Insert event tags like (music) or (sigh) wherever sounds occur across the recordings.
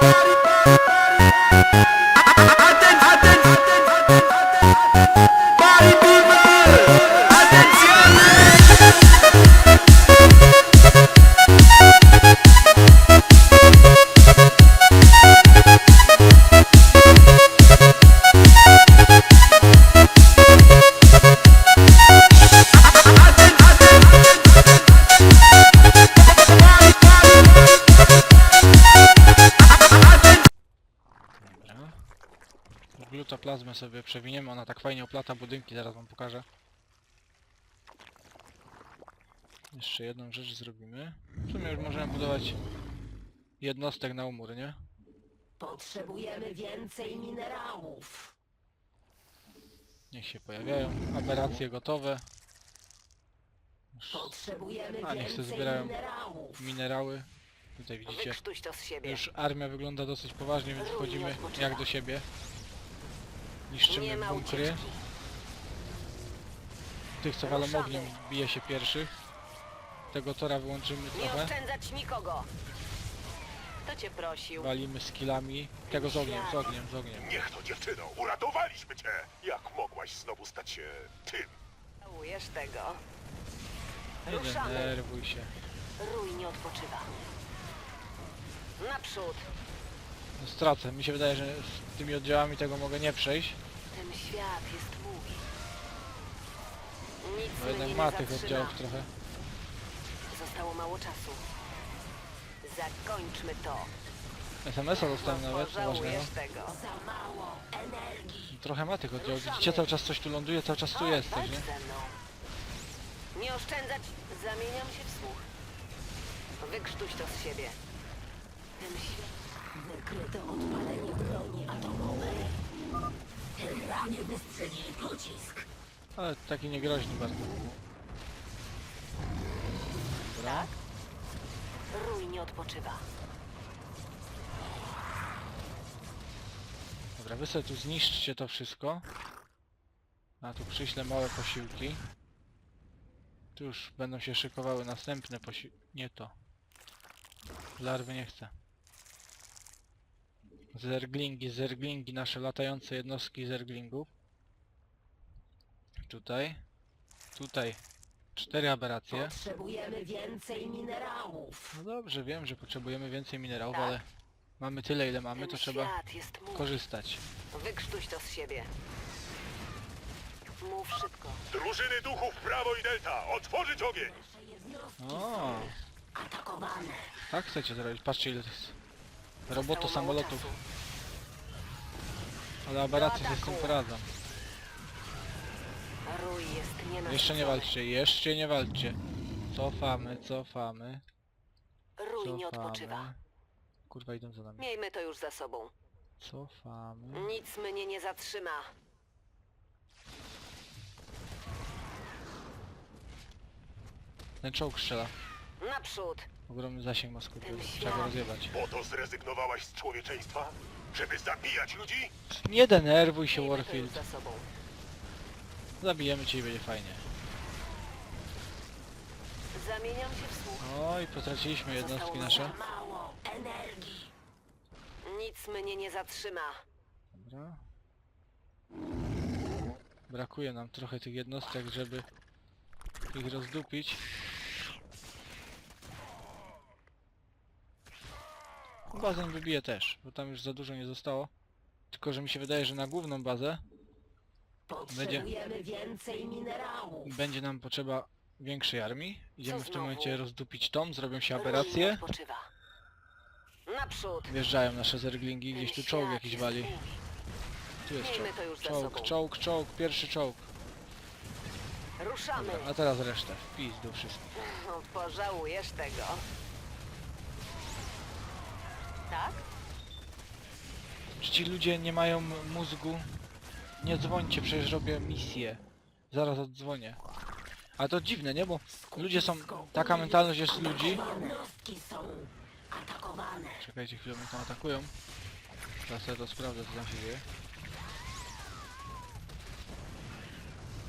Dobra. Fajnie oplata budynki, zaraz wam pokażę. Jeszcze jedną rzecz zrobimy. W sumie już możemy budować jednostek na umór, nie? Potrzebujemy więcej minerałów. Niech się pojawiają. Aberracje gotowe. Potrzebujemy A, niech się więcej zbierają minerałów. minerały. Tutaj widzicie, Wykrztuś to z siebie. już armia wygląda dosyć poważnie, więc wchodzimy jak do siebie. Niszczymy bunkry. Tych co walą Ruszamy. ogniem bije się pierwszych. Tego tora wyłączymy Nie trochę. oszczędzać nikogo. Kto cię prosił? Walimy skillami. Tego z ogniem, z ogniem, z ogniem. Niech to dziewczyno, uratowaliśmy cię! Jak mogłaś znowu stać się tym? Żałujesz tego. Nie Ruszamy. denerwuj się. Rój nie odpoczywa. Naprzód. No stracę. Mi się wydaje, że z tymi oddziałami tego mogę nie przejść. Ten świat jest mój. Nic mnie jednak nie ma tych zatrzyma. oddziałów trochę. Zostało mało czasu. Zakończmy to. SMS-a dostałem nawet, ważnego. Pożałujesz tego. Za mało energii. Trochę ma tych oddziałów. Widzicie, cały czas coś tu ląduje, cały czas tu jest walcz nie? ze mną. Nie oszczędzać. Zamieniam się w słuch. Wykrztuś to z siebie. Ten świat... Odpalenie broni atomowej. Wystrzelili pocisk. Ale taki niegroźny bardzo. Dobra. Tak? Rój nie odpoczywa. Dobra, wy sobie tu zniszczcie to wszystko. A tu przyślę małe posiłki. Tu już będą się szykowały następne posiłki. Nie to. Larwy nie chcę. Zerglingi, zerglingi, nasze latające jednostki zerglingów. Tutaj. Tutaj. Cztery aberracje. Potrzebujemy więcej minerałów. No dobrze, wiem, że potrzebujemy więcej minerałów, Tak. ale mamy tyle ile mamy, Ten to trzeba świat jest mój. korzystać. Wykrztuś to z siebie. Mów szybko. Drużyny duchów Prawo i Delta, otworzyć ogień! O, Atakowane. tak chcecie zrobić. Patrzcie ile to jest mało samolotów. Ale aberracje Do się z tym ataku. poradzą. Rój jest nienasycony. Jeszcze nie walczcie, jeszcze nie walczcie. Cofamy, cofamy, Rój nie odpoczywa. cofamy. Kurwa idą za nami. Miejmy to już za sobą. Cofamy. Nic mnie nie zatrzyma. Ten czołg strzela. Naprzód. Ogromny zasięg ma skurwy. Ten Trzeba go rozjebać. Po to zrezygnowałaś z człowieczeństwa? Żeby zabijać ludzi? Nie denerwuj się Miejmy to już Warfield. za sobą. Zabijemy cię i będzie fajnie. Zamieniam się w słuch. Oj, potraciliśmy jednostki Zostało nasze. za mało energii. Nic mnie nie zatrzyma. Dobra. Brakuje nam trochę tych jednostek, żeby ich rozdupić. Bazę wybiję też, bo tam już za dużo nie zostało. Tylko, że mi się wydaje, że na główną bazę Potrzebujemy więcej minerałów. będzie nam potrzeba większej armii. Idziemy w tym znowu? momencie rozdupić tom, zrobią się Rój nie aberracje. odpoczywa. Naprzód. Wjeżdżają nasze zerglingi, gdzieś tu czołg jakiś wali. Tu jest Miejmy czołg. to już za Czołg, sobą. czołg, czołg, pierwszy czołg. Ruszamy. A teraz resztę. W pizdu wszystko. No, Pożałujesz tego. Tak? Czy ci ludzie nie mają mózgu? Nie dzwońcie, przecież robię misję. Zaraz oddzwonię. A to dziwne, nie? Bo ludzie są... Taka mentalność jest ludzi. Czekajcie chwilę, mnie tam atakują. Teraz sobie to sprawdzę, co tam się dzieje.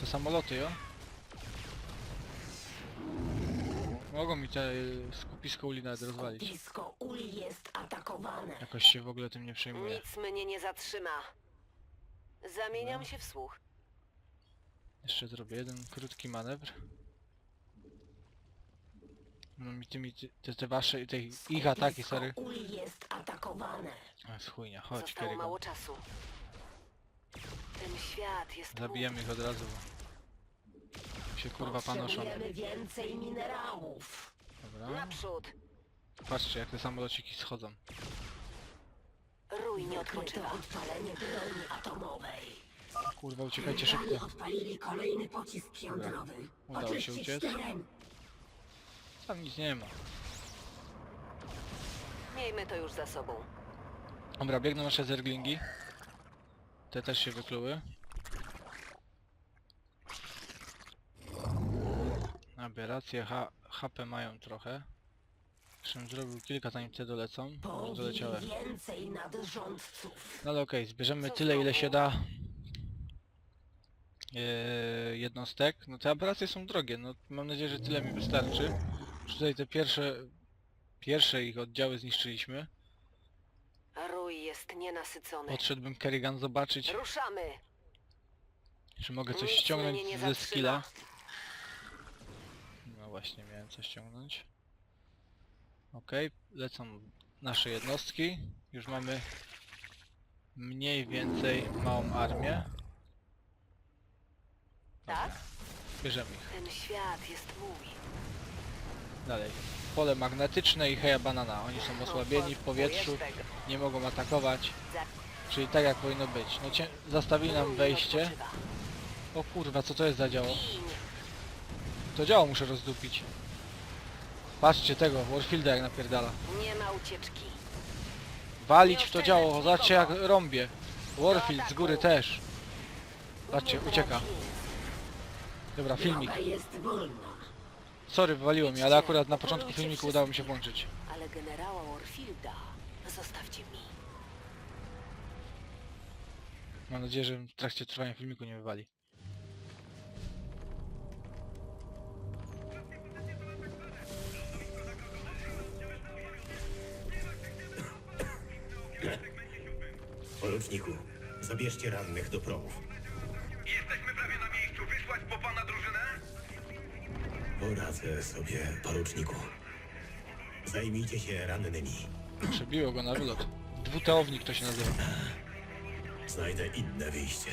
To samoloty, jo? Mogą mi te y, skupisko uli nawet rozwalić. Blisko uli jest. Atakowane. Jakoś się w ogóle tym nie przejmuję. Nic mnie nie zatrzyma. Zamieniam się w słuch. Jeszcze zrobię jeden krótki manewr. No mi tymi, ty- te, te wasze, te ich ataki, sorry. Uli jest atakowane. A, z chujnia, chodź Zostało mało czasu. Ten świat jest Zabijemy ich od razu. bo Się kurwa panoszą. Potrzebujemy więcej minerałów. mój. Dobra. Naprzód. Patrzcie jak te samolociki schodzą. Rój nie odpalenie broni atomowej. Kurwa uciekajcie szybko. odpalili kolejny pocisk jądrowy. Udało się Oczyścić uciec. teren. Tam nic nie ma. Miejmy to już za sobą. Dobra, biegną nasze zerglingi. Te też się wykluły. Aberracje H HP mają trochę. Zresztą zrobił kilka zanim te dolecą. Już Pobili doleciałem. więcej nadrządców. No ale okej, zbierzemy tyle ile się da yy, jednostek. No te aberracje są drogie, no mam nadzieję, że tyle mi wystarczy. Już tutaj te pierwsze, pierwsze ich oddziały zniszczyliśmy. Rój jest nienasycony. Podszedłbym Kerrigan zobaczyć, Ruszamy! czy mogę coś Nic ściągnąć nie ze skilla. No właśnie, miałem coś ściągnąć. Okej, lecą nasze jednostki. Już mamy mniej więcej małą armię. Tak? Bierzemy ich. Ten świat jest mój. Dalej. Pole magnetyczne i heja banana. Oni są osłabieni w powietrzu, nie mogą atakować. Czyli tak jak powinno być. No cie... Zastawili nam wejście. O kurwa, co to jest za działo? To działo muszę rozdupić. Patrzcie tego, Warfielda jak napierdala. Nie ma ucieczki. Walić w to działo, zobaczcie jak rąbie. Warfield z góry też. Patrzcie, ucieka. Dobra, filmik. Droga jest wolna. Sorry, wywaliło mi, ale akurat na początku filmiku udało mi się włączyć. Ale generała Warfielda zostawcie mi. Mam nadzieję, że w trakcie trwania filmiku nie wywali. Poruczniku, zabierzcie rannych do promów. Jesteśmy prawie na miejscu. Wysłać po pana drużynę? Poradzę sobie, poruczniku. Zajmijcie się rannymi. Przebiło go na wylot. Dwuteownik to się nazywa. Znajdę inne wyjście.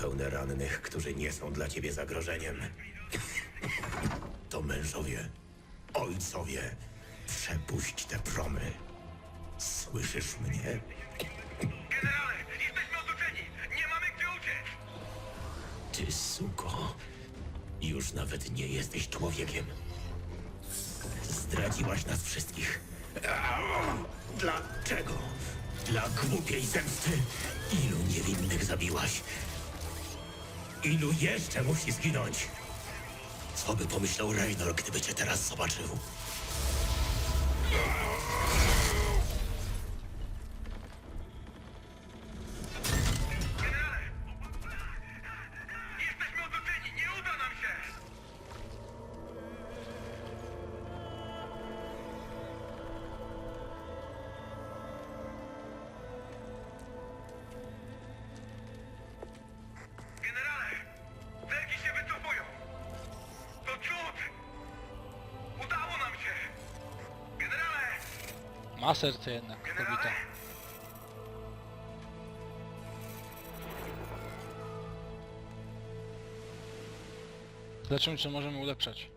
Pełne rannych, którzy nie są dla ciebie zagrożeniem. To mężowie, ojcowie. Przepuść te promy. Słyszysz mnie? Generale, jesteśmy otoczeni. Nie mamy gdzie uciec. Ty suko, już nawet nie jesteś człowiekiem. Zdradziłaś nas wszystkich. Dlaczego? Dla głupiej zemsty. Ilu niewinnych zabiłaś? Ilu jeszcze musi zginąć? Co by pomyślał Reynor, gdyby cię teraz zobaczył? Ma serce jednak, kobieta. Zobaczymy, czy możemy ulepszać.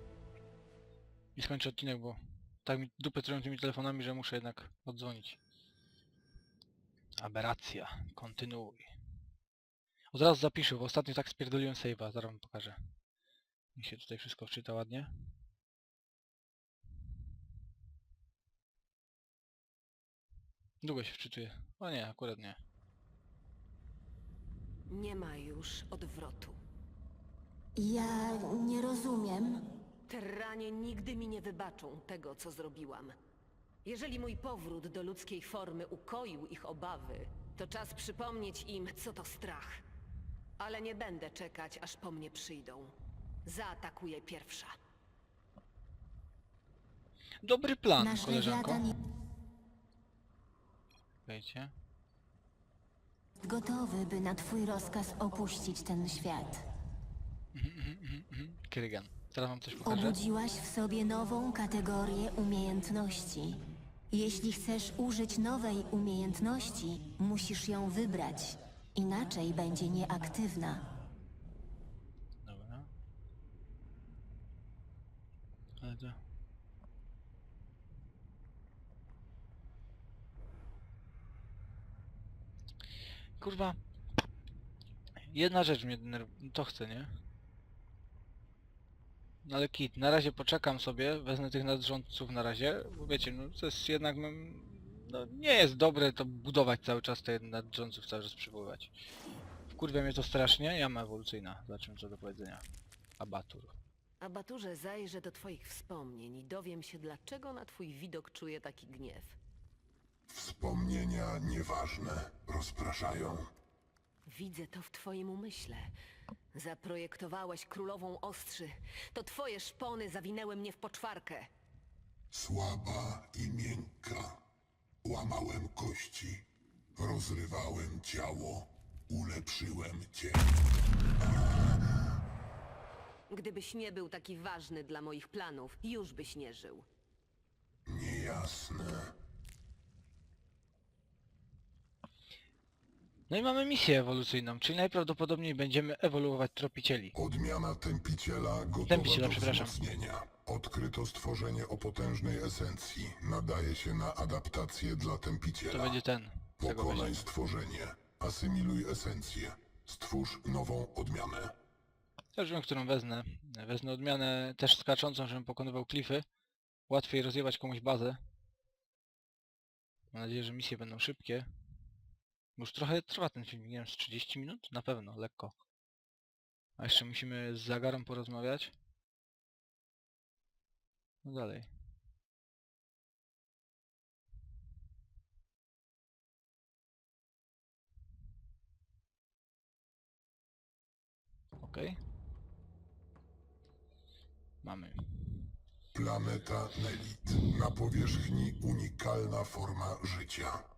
I skończę odcinek, bo tak mi dupę trują tymi telefonami, że muszę jednak odzwonić. Aberracja. Kontynuuj. Od razu zapiszę, bo ostatnio tak spierdoliłem save'a. Zaraz wam pokażę. Mi się tutaj wszystko wczyta ładnie. Długo się wczytuję. O nie, akurat nie. Nie ma już odwrotu. Ja nie rozumiem. Terranie nigdy mi nie wybaczą tego, co zrobiłam. Jeżeli mój powrót do ludzkiej formy ukoił ich obawy, to czas przypomnieć im, co to strach. Ale nie będę czekać, aż po mnie przyjdą. Zaatakuję pierwsza. Dobry plan, Nasz koleżanko. Wejdzie. gotowy, by na twój rozkaz opuścić ten świat. (laughs) Krygan. Teraz wam coś pokażę. Obudziłaś w sobie nową kategorię umiejętności. Jeśli chcesz użyć nowej umiejętności, musisz ją wybrać. Inaczej będzie nieaktywna. Dobra. Ale to... Kurwa. Jedna rzecz mnie denerwuje. To chcę, nie? No ale kit, na razie poczekam sobie, wezmę tych nadrządców na razie, bo wiecie, no to jest jednak, no, no nie jest dobre to budować cały czas te nadrządców, cały czas przywoływać. Wkurwia mnie to strasznie, ja mam ewolucyjna, zobaczymy co do powiedzenia. Abatur. Abaturze, zajrzę do twoich wspomnień i dowiem się, dlaczego na twój widok czuję taki gniew. Wspomnienia nieważne rozpraszają. Widzę to w twoim umyśle. Zaprojektowałeś królową ostrzy. To twoje szpony zawinęły mnie w poczwarkę. Słaba i miękka. Łamałem kości, rozrywałem ciało, ulepszyłem cię. Gdybyś nie był taki ważny dla moich planów, już byś nie żył. Niejasne. No i mamy misję ewolucyjną, czyli najprawdopodobniej będziemy ewoluować tropicieli. Odmiana tępiciela gotowa Tępiciela, do przepraszam. wzmocnienia. Odkryto stworzenie o potężnej esencji. Nadaje się na adaptację dla To tępiciela. będzie ten. z tego Pokonaj weźmiemy. stworzenie. Asymiluj esencję. Stwórz nową odmianę. Też wiem, którą wezmę. Wezmę odmianę też skaczącą, żebym pokonywał klify. Łatwiej rozjebać komuś bazę. Mam nadzieję, że misje będą szybkie. Już trochę trwa ten film, nie wiem, z 30 minut? Na pewno, lekko. A jeszcze musimy z Zagarą porozmawiać. No dalej. Okej. Mamy. Planeta Nelit. Na powierzchni unikalna forma życia.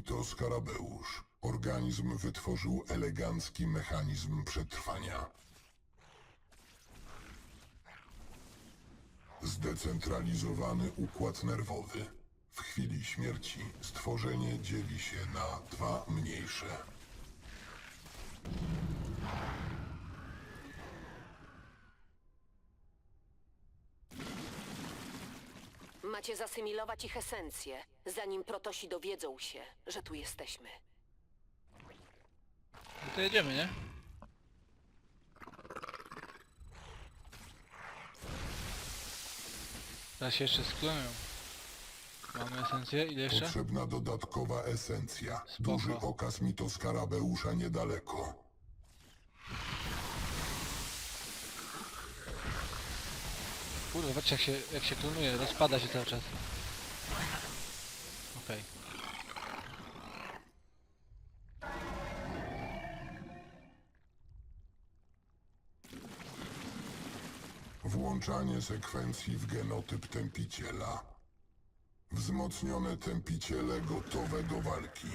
Mitoskarabeusz. Organizm wytworzył elegancki mechanizm przetrwania. Zdecentralizowany układ nerwowy. W chwili śmierci stworzenie dzieli się na dwa mniejsze. Macie zasymilować ich esencję, zanim protosi dowiedzą się, że tu jesteśmy. No to jedziemy, nie? Teraz się jeszcze sklonują. Mamy esencję, ile jeszcze? Potrzebna dodatkowa esencja. Spoko. Duży okaz mitoskarabeusa niedaleko. Kurde, zobaczcie jak się, jak się klonuje, rozpada się cały czas. Okej. Włączanie sekwencji w genotyp tępiciela. Wzmocnione tępiciele gotowe do walki.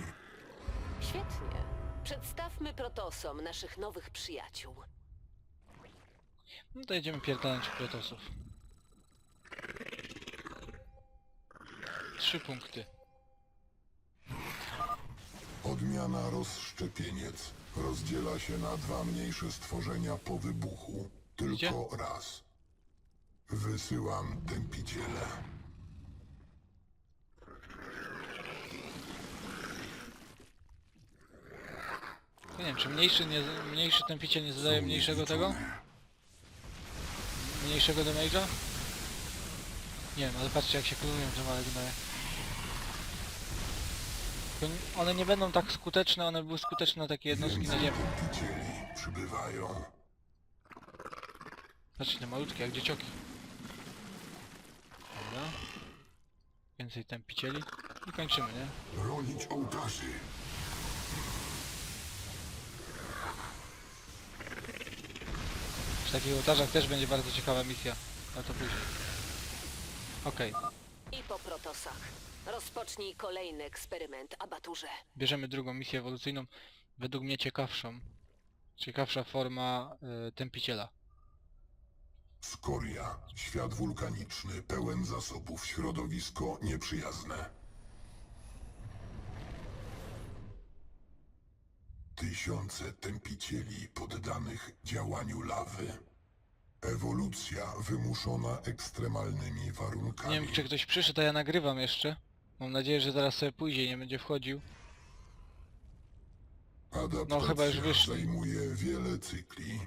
Świetnie. Przedstawmy protosom naszych nowych przyjaciół. No to jedziemy pierdolnąć protosów. Trzy punkty. Odmiana rozszczepieniec. Rozdziela się na dwa mniejsze stworzenia po wybuchu. Tylko raz. Wysyłam tępiciele. Ja nie wiem, czy mniejszy, nie, mniejszy tępiciel nie zadaje mniejszego tego? Mniejszego damage'a? Nie wiem, ale patrzcie jak się klonują te małe gnoje. N- One nie będą tak skuteczne, one były skuteczne na takie jednostki naziemne. tępicieli przybywają. Patrzcie, te malutkie jak dziecioki. Dobra. Więcej tępicieli. I kończymy, nie? Bronić ołtarzy. Przy takich ołtarzach też będzie bardzo ciekawa misja. Ale to później. Okej, I po protosach. Rozpocznij kolejny eksperyment, abaturze. bierzemy drugą misję ewolucyjną. Według mnie ciekawszą. Ciekawsza forma y, tępiciela. Skoria. Świat wulkaniczny, pełen zasobów, środowisko nieprzyjazne. Tysiące tępicieli poddanych działaniu lawy. Ewolucja wymuszona ekstremalnymi warunkami. Nie wiem czy ktoś przyszedł, a ja nagrywam jeszcze. Mam nadzieję, że zaraz sobie pójdzie i nie będzie wchodził. Adaptacja No, chyba już wyszli. zajmuje wiele cykli.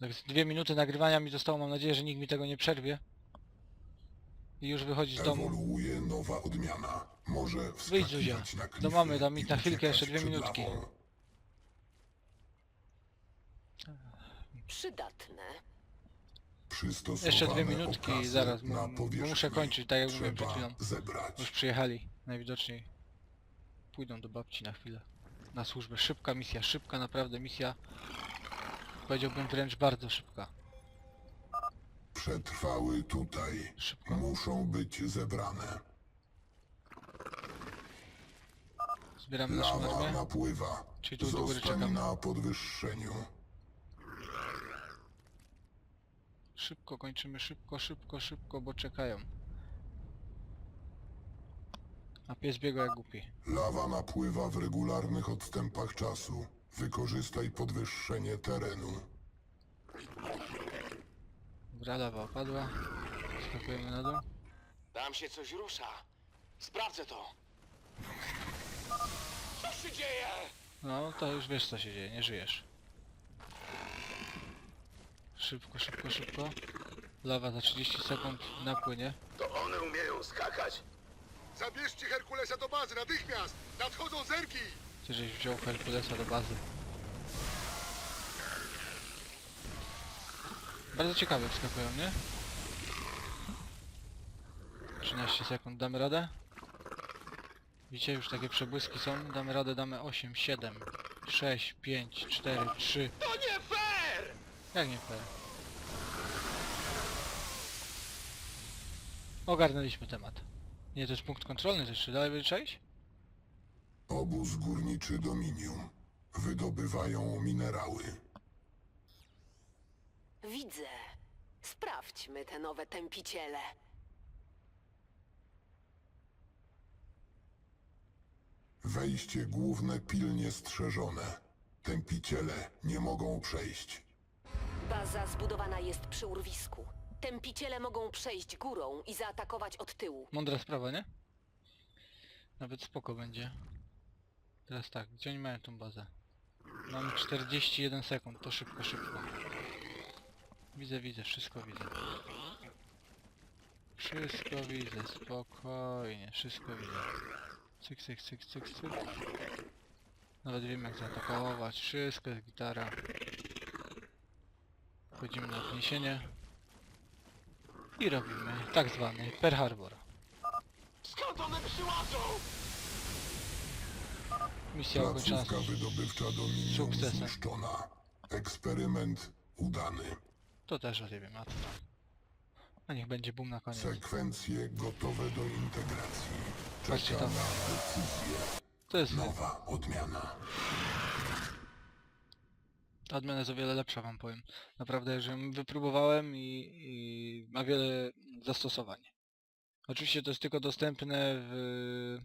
Tak z dwie minuty nagrywania mi zostało, mam nadzieję, że nikt mi tego nie przerwie. I już wychodzi z domu. Ewoluuje nowa odmiana. Może Wyjdź, Zuzia. wskakiwać na klify Do mamy, dam mi i na chwilkę jeszcze uciekać dwie przed minutki. lawą. Przydatne. Jeszcze dwie minutki i zaraz, muszę kończyć, tak jak mówiłem przed chwilą. zebrać. Już przyjechali, najwidoczniej. Pójdą do babci na chwilę. Na służbę. Szybka misja, szybka naprawdę misja. Powiedziałbym wręcz bardzo szybka. Przetrwały tutaj. Szybko. Muszą być zebrane. Zbieramy naszą Lawa armię. napływa. Czyli tu do góry Zostań na podwyższeniu. Szybko kończymy, szybko, szybko, szybko, bo czekają. A pies biega jak głupi. Lawa napływa w regularnych odstępach czasu. Wykorzystaj podwyższenie terenu. Dobra, lawa opadła. Skakujemy na dół. Tam się coś rusza. Sprawdzę to. Co się dzieje? No, to już wiesz co się dzieje, nie żyjesz. Szybko, szybko, szybko. Lawa za 30 sekund napłynie. To one umieją skakać. Zabierzcie Herkulesa do bazy, natychmiast! Nadchodzą zerki! Ty żeś wziął Herkulesa do bazy. Bardzo ciekawe wskakują, nie? 13 sekund, damy radę? Widzicie, już takie przebłyski są. Damy radę, damy 8, 7, 6, 5, 4, 3. To nie! Jak nie fair? Ogarnęliśmy temat. Nie, to jest punkt kontrolny, to jeszcze dalej będzie trzeba iść? Obóz górniczy Dominium. Wydobywają minerały. Widzę. Sprawdźmy te nowe tępiciele. Wejście główne pilnie strzeżone. Tępiciele nie mogą przejść. Baza zbudowana jest przy urwisku. Tępiciele mogą przejść górą i zaatakować od tyłu. Mądra sprawa, nie? Nawet spoko będzie. Teraz tak, gdzie oni mają tą bazę? Mamy 41 sekund, to szybko, szybko. Widzę, widzę, wszystko widzę. Wszystko widzę, spokojnie, wszystko widzę. Cyk, cyk, cyk, cyk, cyk. Nawet wiem jak zaatakować, wszystko jest gitara. Wchodzimy na odniesienie. I robimy tak zwany Per Harbor. Skąd one przyłażą? Misja ukończona Placówka wydobywcza sukcesem. zniszczona. Eksperyment udany. To też rozjebiemy, a co tam? A niech będzie boom na koniec. Sekwencje gotowe do integracji. Patrzcie Czeka na decyzję. To jest... Nowa odmiana. Ta odmiana jest o wiele lepsza wam powiem. Naprawdę, że wypróbowałem i, i ma wiele zastosowań. Oczywiście to jest tylko dostępne w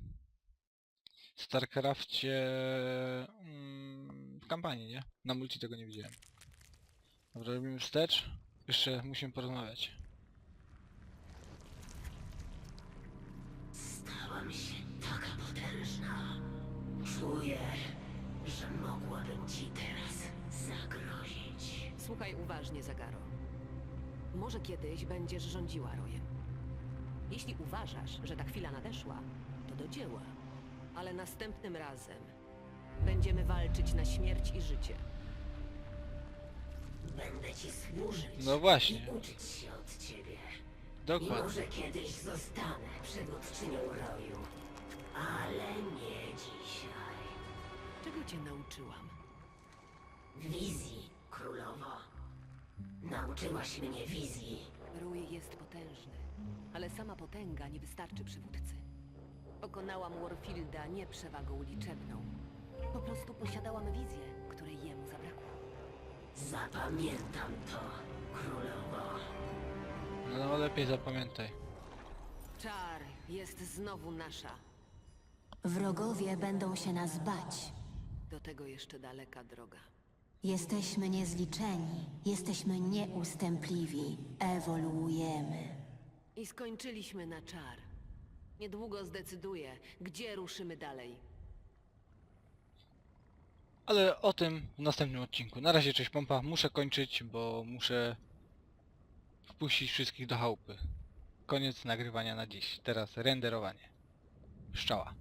StarCrafcie mm, w kampanii, nie? Na multi tego nie widziałem. Dobra, robimy wstecz. Jeszcze musimy porozmawiać. Stałam się taka potężna. Czuję, że mogłabym ci teraz. Słuchaj uważnie, Zagaro. Może kiedyś będziesz rządziła rojem. Jeśli uważasz, że ta chwila nadeszła, to do dzieła. Ale następnym razem będziemy walczyć na śmierć i życie. Będę ci służyć No właśnie. i uczyć się od ciebie. I Dokładnie. może kiedyś zostanę przywódczynią roju, ale nie dzisiaj. Czego cię nauczyłam? Wizji, królowo. Nauczyłaś mnie wizji. Rój jest potężny, ale sama potęga nie wystarczy przywódcy. Pokonałam Warfielda nie przewagą liczebną. Po prostu posiadałam wizję, której jemu zabrakło. Zapamiętam to, królowo. No, no lepiej zapamiętaj. Czar jest znowu nasza. Wrogowie będą się nas bać. Do tego jeszcze daleka droga. Jesteśmy niezliczeni, jesteśmy nieustępliwi, ewoluujemy. I skończyliśmy na czar. Niedługo zdecyduję, gdzie ruszymy dalej. Ale o tym w następnym odcinku. Na razie cześć pompa, muszę kończyć, bo muszę wpuścić wszystkich do chałupy. Koniec nagrywania na dziś. Teraz renderowanie. Szczała.